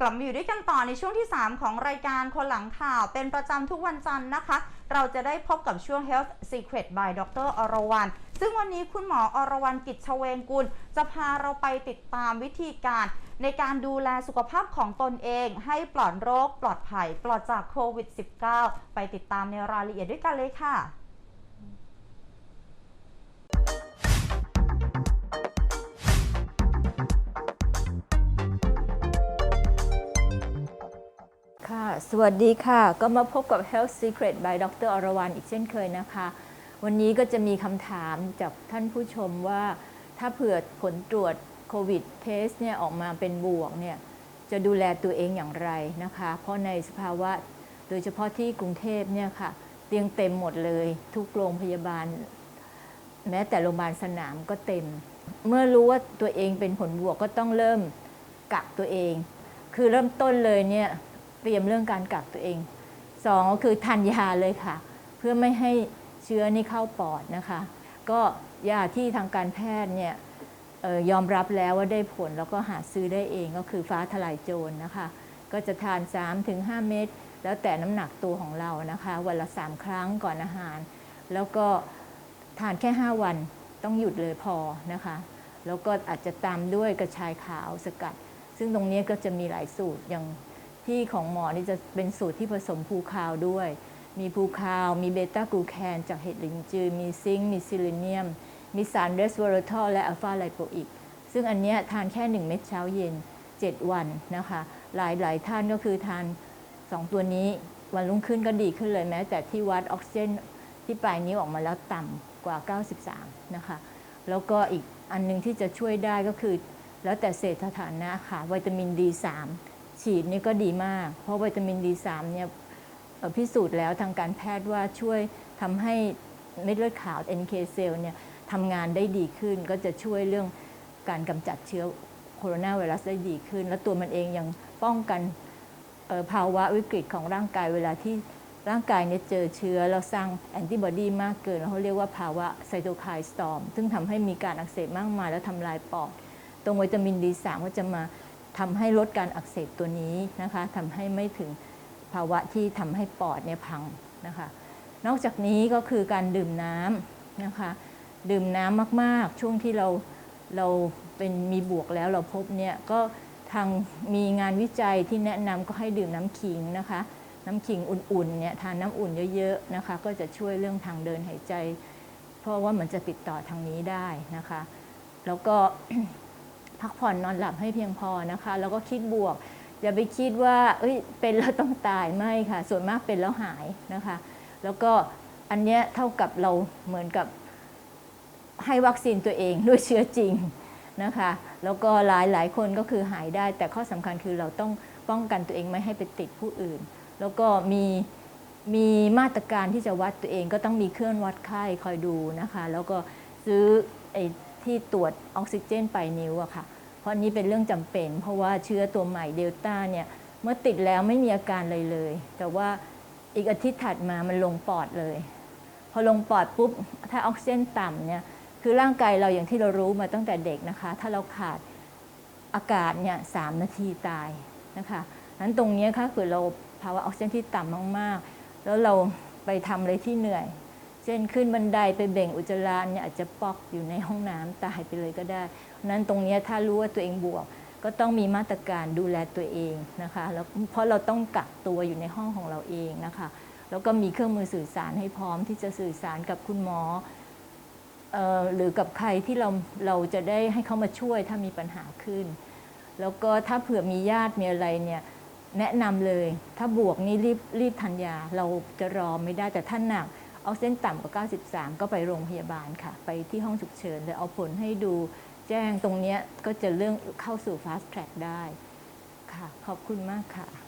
กลับมาอยู่ด้วยกันต่อในช่วงที่ 3 ของรายการคนหลังข่าว เป็นประจำทุกวันจันทร์นะคะ เราจะได้พบกับช่วง Health Secret by ดรอรวรรณซึ่งวันนี้คุณหมออรวรรณกิจชเวงกุล จะพาเราไปติดตามวิธีการ ในการดูแลสุขภาพของตนเอง ให้ปลอดโรค ปลอดภัย ปลอดจากโควิด -19 ไปติดตามในรายละเอียดด้วยกันเลยค่ะ ค่ะ สวัสดีค่ะ ก็มาพบกับ Health Secret by ดรอรวรรณอีกเช่นเคยนะคะ วันนี้ก็จะมีคำถามจากท่านผู้ชมว่า ถ้าเผื่อผลตรวจโควิดเทสเนี่ยออกมาเป็นบวกเนี่ย จะดูแลตัวเองอย่างไรนะคะ เพราะในสภาวะโดยเฉพาะที่กรุงเทพเนี่ยค่ะ เตียงเต็มหมดเลยทุกโรงพยาบาล แม้แต่โรงพยาบาลสนามก็เต็ม เมื่อรู้ว่าตัวเองเป็นผลบวกก็ต้องเริ่มกักตัวเอง คือเริ่มต้นเลยเนี่ย เตรียมเรื่องการกักตัวเองสองก็คือทานยาเลยค่ะ เพื่อไม่ให้เชื้อนี่เข้าปอดนะคะ ก็ยาที่ทางการแพทย์เนี่ยออยอมรับแล้วว่าได้ผลแล้วก็หาซื้อได้เองก็คือฟ้าทลายโจรนะคะ ก็จะทาน 3-5 เม็ดแล้วแต่น้ำหนักตัวของเรานะคะ วันละ 3 ครั้งก่อนอาหาร แล้วก็ทานแค่ 5 วันต้องหยุดเลยพอนะคะ แล้วก็อาจจะตามด้วยกระชายขาวสกัด ซึ่งตรงนี้ก็จะมีหลายสูตรอย่าง ที่ของหมอนี่จะเป็นสูตรที่ผสมภูคาวด้วย มีภูคาว มีเบต้ากลูแคนจากเห็ดหลินจือ มีซิงค์ มีซิลิเนียม มีสารเรสเวอร์ทอลและอัลฟาไลโปอิก ซึ่งอันเนี้ยทานแค่ 1 เม็ดเช้าเย็น 7 วันนะคะ หลายหลายท่านก็คือทาน 2 ตัวนี้วันรุ่งขึ้นก็ดีขึ้นเลยแม้ แต่ที่วัดออกซิเจนที่ปลายนิ้วออกมาแล้วต่ำกว่า 93 นะคะ แล้วก็อีกอันหนึงที่จะช่วยได้ก็คือ แล้วแต่เศรษฐฐานะค่ะวิตามิน D3 ฉีดนี่ก็ดีมาก เพราะวิตามิน D3 เนี่ยพิสูจน์แล้วทางการแพทย์ว่าช่วยทำให้เม็ดเลือดขาว NK เซลล์เนี่ยทำงานได้ดีขึ้นก็จะช่วยเรื่องการกำจัดเชื้อโคโรนาไวรัสได้ดีขึ้น และตัวมันเองยังป้องกันภาวะวิกฤตของร่างกายเวลาที่ร่างกายเนี่ยเจอเชื้อแล้วสร้างแอนติบอดีมากเกินเขาเรียกว่าภาวะไซโตไคน์สตอมซึ่งทำให้มีการอักเสบมากมายและทำลายปอด ตรงวิตามิน D3 ก็จะมา ทำให้ลดการอักเสบตัวนี้นะคะทำให้ไม่ถึงภาวะที่ทำให้ปอดเนี่ยพังนะคะ นอกจากนี้ก็คือการดื่มน้ำนะคะ ดื่มน้ำมากๆ ช่วงที่เราเราเป็นมีบวกแล้วเราพบเนี่ยก็ทางมีงานวิจัยที่แนะนำก็ให้ดื่มน้ำขิงนะคะ น้ำขิงอุ่นๆเนี่ยทานน้ำอุ่นเยอะๆนะคะ ก็จะช่วยเรื่องทางเดินหายใจ เพราะว่ามันจะติดต่อทางนี้ได้นะคะ แล้วก็ พักผ่อนนอนหลับให้เพียงพอนะคะ แล้วก็คิดบวก อย่าไปคิดว่าเอ้ยเป็นแล้วต้องตายไม่ค่ะ ส่วนมากเป็นแล้วหายนะคะ แล้วก็อันเนี้ยเท่ากับเราเหมือนกับให้วัคซีนตัวเองด้วยเชื้อจริงนะคะ แล้วก็หลายหลายคนก็คือหายได้ แต่ข้อสำคัญคือเราต้องป้องกันตัวเองไม่ให้ไปติดผู้อื่น แล้วก็มีมีมาตรการที่จะวัดตัวเองก็ต้องมีเครื่องวัดไข้คอยดูนะคะ แล้วก็ซื้อไอ ที่ตรวจออกซิเจนปลายนิ้วอะค่ะ เพราะอันนี้เป็นเรื่องจำเป็น เพราะว่าเชื้อตัวใหม่เดลต้าเนี่ยเมื่อติดแล้วไม่มีอาการเลยเลย แต่ว่าอีกอาทิตย์ถัดมามันลงปอดเลย พอลงปอดปุ๊บถ้าออกซิเจนต่ำเนี่ยคือร่างกายเราอย่างที่เรารู้มาตั้งแต่เด็กนะคะ ถ้าเราขาดอากาศเนี่ยสามนาทีตายนะคะนั้นตรงนี้ค่ะคือเราภาวะออกซิเจนที่ต่ำมากๆ แล้วเราไปทำอะไรที่เหนื่อย เช่นขึ้นบันไดไปเบ่งอุจจาระเนี่ยอาจจะปอกอยู่ในห้องน้ำตายไปเลยก็ได้ นั้นตรงนี้ถ้ารู้ว่าตัวเองบวก ก็ต้องมีมาตรการดูแลตัวเองนะคะแล้วเพราะเราต้องกักตัวอยู่ในห้องของเราเองนะคะ แล้วก็มีเครื่องมือสื่อสารให้พร้อมที่จะสื่อสารกับคุณหมอเอ่อหรือกับใครที่เราเราจะได้ให้เขามาช่วยถ้ามีปัญหาขึ้น แล้วก็ถ้าเผื่อมีญาติมีอะไรเนี่ยแนะนำเลย ถ้าบวกนี่รีบรีบทานยา เราจะรอไม่ได้แต่ถ้าหนัก ออกซิเจนต่ำกว่า 93 ก็ไปโรงพยาบาลค่ะ ไปที่ห้องฉุกเฉินเลยเอาผลให้ดูแจ้งตรงนี้ก็จะเรื่องเข้าสู่ fast track ได้ค่ะ ขอบคุณมากค่ะ